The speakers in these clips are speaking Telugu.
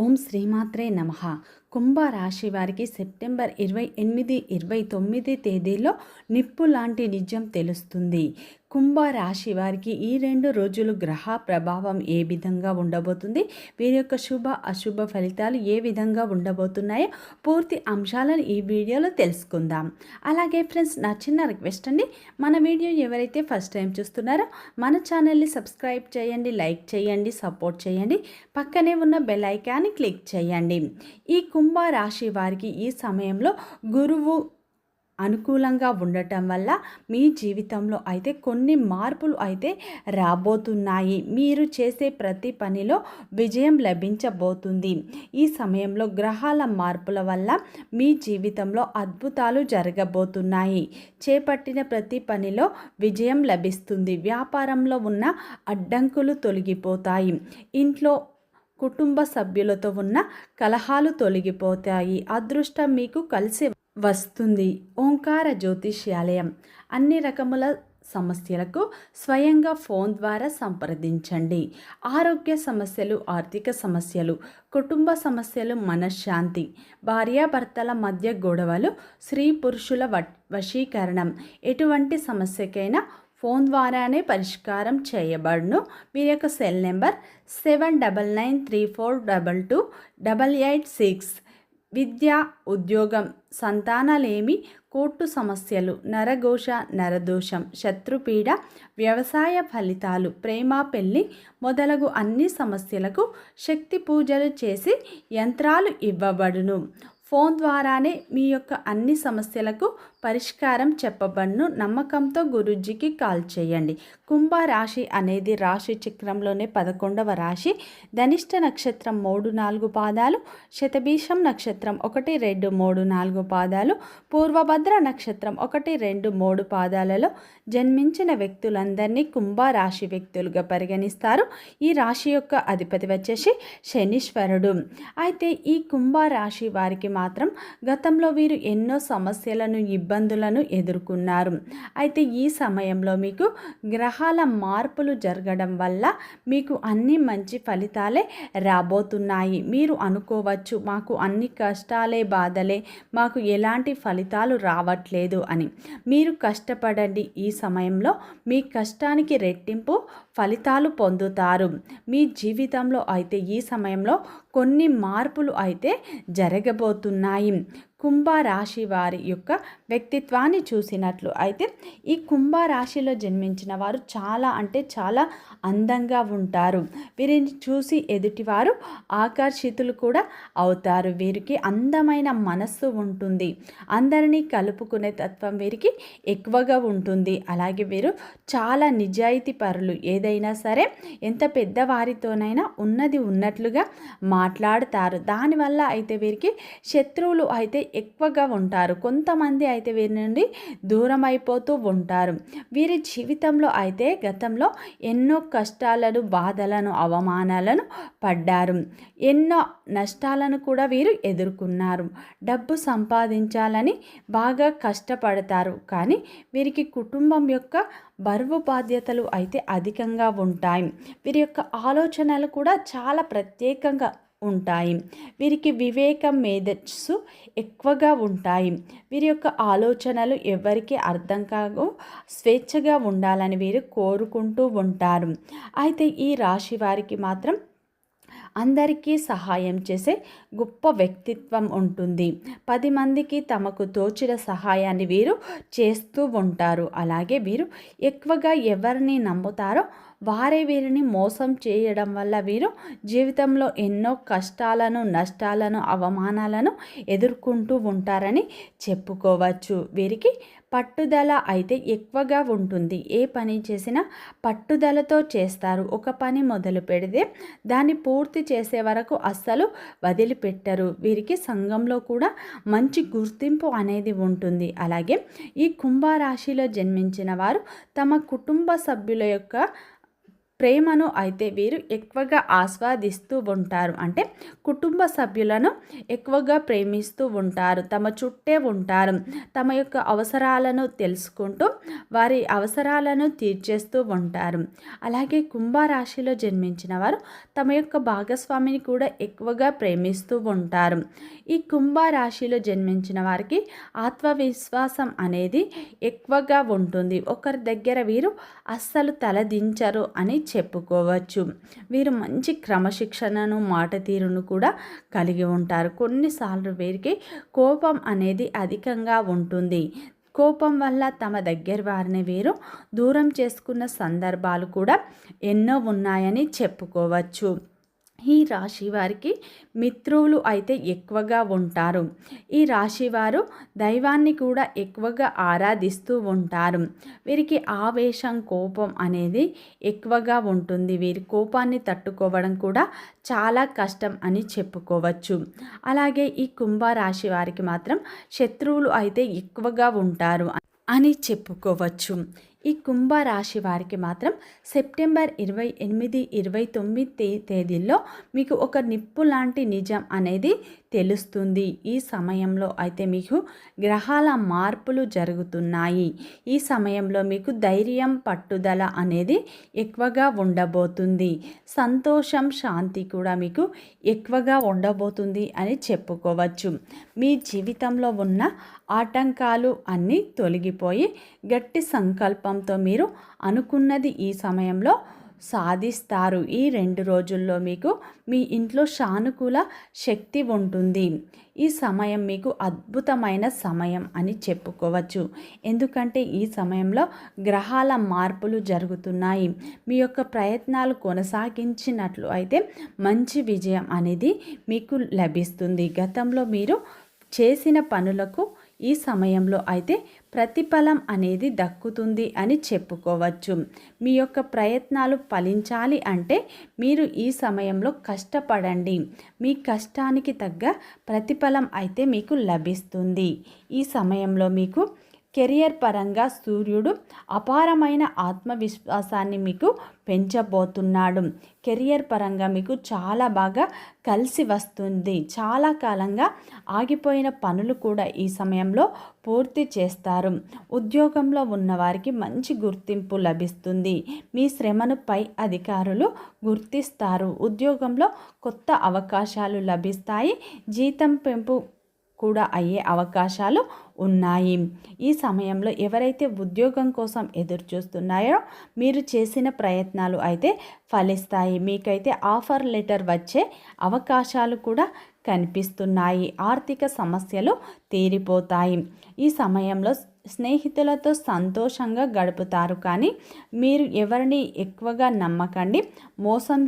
ఓం శ్రీమాత్రే నమ కుంభరాశి వారికి సెప్టెంబర్ ఇరవై ఎనిమిది ఇరవై తొమ్మిది తేదీలో నిప్పు లాంటి నిజం తెలుస్తుంది. కుంభరాశి వారికి ఈ రెండు రోజులు గ్రహ ప్రభావం ఏ విధంగా ఉండబోతుంది? వీరి యొక్క శుభ అశుభ ఫలితాలు ఏ విధంగా ఉండబోతున్నాయో పూర్తి అంశాలను ఈ వీడియోలో తెలుసుకుందాం. అలాగే ఫ్రెండ్స్ నా చిన్న రిక్వెస్ట్ అండి. మన వీడియో ఎవరైతే ఫస్ట్ టైం చూస్తున్నారో మన ఛానల్ని సబ్స్క్రైబ్ చేయండి లైక్ చేయండి సపోర్ట్ చేయండి. పక్కనే ఉన్న బెల్ ఐకాన్ని క్లిక్ చేయండి. ఈ కు రాశి వారికి ఈ సమయంలో గురువు అనుకూలంగా ఉండటం వల్ల మీ జీవితంలో అయితే కొన్ని మార్పులు అయితే రాబోతున్నాయి. మీరు చేసే ప్రతి పనిలో విజయం లభించబోతుంది. ఈ సమయంలో గ్రహాల మార్పుల వల్ల మీ జీవితంలో అద్భుతాలు జరగబోతున్నాయి. చేపట్టిన ప్రతి పనిలో విజయం లభిస్తుంది. వ్యాపారంలో ఉన్న అడ్డంకులు తొలగిపోతాయి. ఇంట్లో కుటుంబ సభ్యులతో ఉన్న కలహాలు తొలగిపోతాయి. అదృష్టం మీకు కలిసి వస్తుంది. ఓంకార జ్యోతిష్యాలయం. అన్ని రకముల సమస్యలకు స్వయంగా ఫోన్ ద్వారా సంప్రదించండి. ఆరోగ్య సమస్యలు ఆర్థిక సమస్యలు కుటుంబ సమస్యలు మనశ్శాంతి భార్యాభర్తల మధ్య గొడవలు స్త్రీ పురుషుల వశీకరణం. ఎటువంటి సమస్యకైనా ఫోన్ ద్వారానే పరిష్కారం చేయబడును. మీ యొక్క cell number seven double nine three four double two double eight six. విద్య ఉద్యోగం సంతానలేమి కోర్టు సమస్యలు నరఘోష నరదోషం శత్రుపీడ వ్యవసాయ ఫలితాలు ప్రేమ పెళ్ళి మొదలగు అన్ని సమస్యలకు శక్తి పూజలు చేసి యంత్రాలు ఇవ్వబడును. ఫోన్ ద్వారానే మీ యొక్క అన్ని సమస్యలకు పరిష్కారం చెప్పబడును. నమ్మకంతో గురుజీకి కాల్ చేయండి. కుంభ రాశి అనేది రాశి చక్రంలోనే పదకొండవ రాశి. ధనిష్ట నక్షత్రం మూడు నాలుగు పాదాలు శతభీషం నక్షత్రం ఒకటి రెండు మూడు నాలుగు పాదాలు పూర్వభద్ర నక్షత్రం ఒకటి రెండు మూడు పాదాలలో జన్మించిన వ్యక్తులందరినీ కుంభ రాశి వ్యక్తులుగా పరిగణిస్తారు. ఈ రాశి యొక్క అధిపతి వచ్చేసి శనీశ్వరుడు. అయితే ఈ కుంభ రాశి వారికి మాత్రం గతంలో వీరు ఎన్నో సమస్యలను ఇబ్బందులను ఎదుర్కొన్నారు. అయితే ఈ సమయంలో మీకు గ్రహాల మార్పులు జరగడం వల్ల మీకు అన్ని మంచి ఫలితాలే రాబోతున్నాయి. మీరు అనుకోవచ్చు మాకు అన్ని కష్టాలే బాధలే మాకు ఎలాంటి ఫలితాలు రావట్లేదు అని. మీరు కష్టపడండి. ఈ సమయంలో మీ కష్టానికి రెట్టింపు ఫలితాలు పొందుతారు. మీ జీవితంలో అయితే ఈ సమయంలో కొన్ని మార్పులు అయితే జరగబోతున్నాయి. కుంభరాశి వారి యొక్క వ్యక్తిత్వాన్ని చూసినట్లు అయితే ఈ కుంభరాశిలో జన్మించిన వారు చాలా అంటే చాలా అందంగా ఉంటారు. వీరిని చూసి ఎదుటివారు ఆకర్షితులు కూడా అవుతారు. వీరికి అందమైన మనస్సు ఉంటుంది. అందరినీ కలుపుకునే తత్వం వీరికి ఎక్కువగా ఉంటుంది. అలాగే వీరు చాలా నిజాయితీ పరులు. ఏదైనా సరే ఎంత పెద్దవారితోనైనా ఉన్నది ఉన్నట్లుగా మాట్లాడతారు. దానివల్ల అయితే వీరికి శత్రువులు అయితే ఎక్కువగా ఉంటారు. కొంతమంది అయితే వీరి నుండి దూరం అయిపోతూ ఉంటారు. వీరి జీవితంలో అయితే గతంలో ఎన్నో కష్టాలను బాధలను అవమానాలను పడ్డారు. ఎన్నో నష్టాలను కూడా వీరు ఎదుర్కొన్నారు. డబ్బు సంపాదించాలని బాగా కష్టపడతారు. కానీ వీరికి కుటుంబం యొక్క బరువు బాధ్యతలు అయితే అధికంగా ఉంటాయి. వీరి యొక్క ఆలోచనలు కూడా చాలా ప్రత్యేకంగా ఉంటాయి. వీరికి వివేకం మేధస్సు ఎక్కువగా ఉంటాయి. వీరి యొక్క ఆలోచనలు ఎవరికి అర్థం కావు స్వేచ్ఛగా ఉండాలని వీరు కోరుకుంటూ ఉంటారు. అయితే ఈ రాశి వారికి మాత్రం అందరికీ సహాయం చేసే గొప్ప వ్యక్తిత్వం ఉంటుంది. పది మందికి తమకు తోచిన సహాయాన్ని వీరు చేస్తూ ఉంటారు. అలాగే వీరు ఎక్కువగా ఎవరిని నమ్ముతారో వారే వీరిని మోసం చేయడం వల్ల వీరు జీవితంలో ఎన్నో కష్టాలను నష్టాలను అవమానాలను ఎదుర్కొంటూ ఉంటారని చెప్పుకోవచ్చు. వీరికి పట్టుదల అయితే ఎక్కువగా ఉంటుంది. ఏ పని చేసినా పట్టుదలతో చేస్తారు. ఒక పని మొదలు పెడితే దాన్ని పూర్తి చేసే వరకు అస్సలు వదిలిపెట్టరు. వీరికి సంఘంలో కూడా మంచి గుర్తింపు అనేది ఉంటుంది. అలాగే ఈ కుంభరాశిలో జన్మించిన వారు తమ కుటుంబ సభ్యుల యొక్క ప్రేమను అయితే వీరు ఎక్కువగా ఆస్వాదిస్తూ ఉంటారు. అంటే కుటుంబ సభ్యులను ఎక్కువగా ప్రేమిస్తూ ఉంటారు. తమ చుట్టే ఉంటారు. తమ యొక్క అవసరాలను తెలుసుకుంటూ వారి అవసరాలను తీర్చేస్తూ ఉంటారు. అలాగే కుంభరాశిలో జన్మించిన వారు తమ యొక్క భాగస్వామిని కూడా ఎక్కువగా ప్రేమిస్తూ ఉంటారు. ఈ కుంభరాశిలో జన్మించిన వారికి ఆత్మవిశ్వాసం అనేది ఎక్కువగా ఉంటుంది. ఒకరి దగ్గర వీరు అస్సలు తలదించరు అని చెప్పుకోవచ్చు. వీరు మంచి క్రమశిక్షణను మాట తీరును కూడా కలిగి ఉంటారు. కొన్నిసార్లు వీరికి కోపం అనేది అధికంగా ఉంటుంది. కోపం వల్ల తమ దగ్గర వారిని వీరు దూరం చేసుకున్న సందర్భాలు కూడా ఎన్నో ఉన్నాయని చెప్పుకోవచ్చు. ఈ రాశి వారికి మిత్రులు అయితే ఎక్కువగా ఉంటారు. ఈ రాశి వారు దైవాన్ని కూడా ఎక్కువగా ఆరాధిస్తూ ఉంటారు. వీరికి ఆవేశం కోపం అనేది ఎక్కువగా ఉంటుంది. వీరి కోపాన్ని తట్టుకోవడం కూడా చాలా కష్టం అని చెప్పుకోవచ్చు. అలాగే ఈ కుంభరాశి వారికి మాత్రం శత్రువులు అయితే ఎక్కువగా ఉంటారు అని చెప్పుకోవచ్చు. ఈ కుంభరాశి వారికి మాత్రం సెప్టెంబర్ ఇరవై ఎనిమిది ఇరవై తొమ్మిది తేదీల్లో మీకు ఒక నిప్పు లాంటి నిజం అనేది తెలుస్తుంది. ఈ సమయంలో అయితే మీకు గ్రహాల మార్పులు జరుగుతున్నాయి. ఈ సమయంలో మీకు ధైర్యం పట్టుదల అనేది ఎక్కువగా ఉండబోతుంది. సంతోషం శాంతి కూడా మీకు ఎక్కువగా ఉండబోతుంది అని చెప్పుకోవచ్చు. మీ జీవితంలో ఉన్న ఆటంకాలు అన్నీ తొలగిపోయి గట్టి సంకల్పంతో మీరు అనుకున్నది ఈ సమయంలో సాధిస్తారు. ఈ రెండు రోజుల్లో మీకు మీ ఇంట్లో సానుకూల శక్తి ఉంటుంది. ఈ సమయం మీకు అద్భుతమైన సమయం అని చెప్పుకోవచ్చు. ఎందుకంటే ఈ సమయంలో గ్రహాల మార్పులు జరుగుతున్నాయి. మీ యొక్క ప్రయత్నాలు కొనసాగించినట్లు అయితే మంచి విజయం అనేది మీకు లభిస్తుంది. గతంలో మీరు చేసిన పనులకు ఈ సమయంలో అయితే ప్రతిఫలం అనేది దక్కుతుంది అని చెప్పుకోవచ్చు. మీ యొక్క ప్రయత్నాలు ఫలించాలి అంటే మీరు ఈ సమయంలో కష్టపడండి. మీ కష్టానికి తగ్గ ప్రతిఫలం అయితే మీకు లభిస్తుంది. ఈ సమయంలో మీకు కెరియర్ పరంగా సూర్యుడు అపారమైన ఆత్మవిశ్వాసాన్ని మీకు పెంచబోతున్నాడు. కెరియర్ పరంగా మీకు చాలా బాగా కలిసి వస్తుంది. చాలా కాలంగా ఆగిపోయిన పనులు కూడా ఈ సమయంలో పూర్తి చేస్తారు. ఉద్యోగంలో ఉన్నవారికి మంచి గుర్తింపు లభిస్తుంది. మీ శ్రమను పై అధికారులు గుర్తిస్తారు. ఉద్యోగంలో కొత్త అవకాశాలు లభిస్తాయి. జీతం పెంపు కూడా అయ్యే అవకాశాలు ఉన్నాయి. ఈ సమయంలో ఎవరైతే ఉద్యోగం కోసం ఎదురు చూస్తున్నాయో మీరు చేసిన ప్రయత్నాలు అయితే ఫలిస్తాయి. మీకైతే ఆఫర్ లెటర్ వచ్చే అవకాశాలు కూడా కనిపిస్తున్నాయి. ఆర్థిక సమస్యలు తీరిపోతాయి. ఈ సమయంలో స్నేహితులతో సంతోషంగా గడుపుతారు. కానీ మీరు ఎవరిని ఎక్కువగా నమ్మకండి. మోసం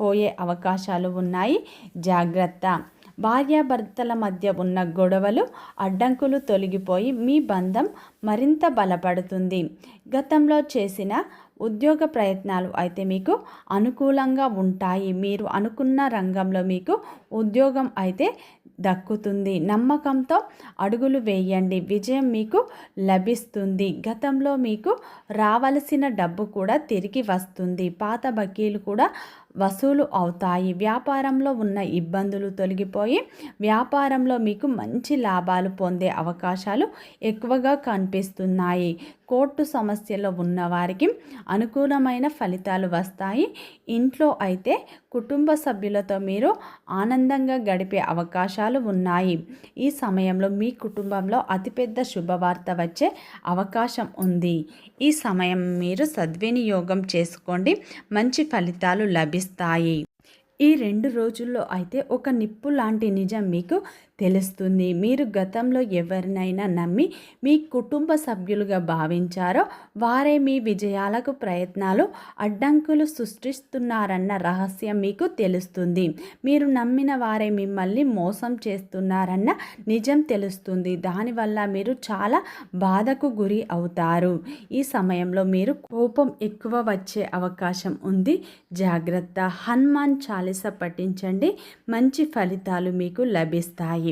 పోయే అవకాశాలు ఉన్నాయి. జాగ్రత్త. భార్యాభర్తల మధ్య ఉన్న గొడవలు అడ్డంకులు తొలగిపోయి మీ బంధం మరింత బలపడుతుంది. గతంలో చేసిన ఉద్యోగ ప్రయత్నాలు అయితే మీకు అనుకూలంగా ఉంటాయి. మీరు అనుకున్న రంగంలో మీకు ఉద్యోగం అయితే దక్కుతుంది. నమ్మకంతో అడుగులు వేయండి. విజయం మీకు లభిస్తుంది. గతంలో మీకు రావలసిన డబ్బు కూడా తిరిగి వస్తుంది. పాత బకీలు కూడా వసూలు అవుతాయి. వ్యాపారంలో ఉన్న ఇబ్బందులు తొలగిపోయి వ్యాపారంలో మీకు మంచి లాభాలు పొందే అవకాశాలు ఎక్కువగా కనిపిస్తున్నాయి. కోర్టు సమస్యలో ఉన్నవారికి అనుకూలమైన ఫలితాలు వస్తాయి. ఇంట్లో అయితే కుటుంబ సభ్యులతో మీరు ఆనందంగా గడిపే అవకాశాలు ఉన్నాయి. ఈ సమయంలో మీ కుటుంబంలో అతిపెద్ద శుభవార్త వచ్చే అవకాశం ఉంది. ఈ సమయం మీరు సద్వినియోగం చేసుకోండి. మంచి ఫలితాలు లభిస్తాయి. ఈ రెండు రోజుల్లో అయితే ఒక నిప్పు లాంటి నిజం మీకు తెలుస్తుంది. మీరు గతంలో ఎవరినైనా నమ్మి మీ కుటుంబ సభ్యులుగా భావించారో వారే మీ విజయాలకు ప్రయత్నాలు అడ్డంకులు సృష్టిస్తున్నారన్న రహస్యం మీకు తెలుస్తుంది. మీరు నమ్మిన వారే మిమ్మల్ని మోసం చేస్తున్నారన్న నిజం తెలుస్తుంది. దానివల్ల మీరు చాలా బాధకు గురి అవుతారు. ఈ సమయంలో మీరు కోపం ఎక్కువ వచ్చే అవకాశం ఉంది. జాగ్రత్త. హనుమాన్ చాలీస పఠించండి. మంచి ఫలితాలు మీకు లభిస్తాయి.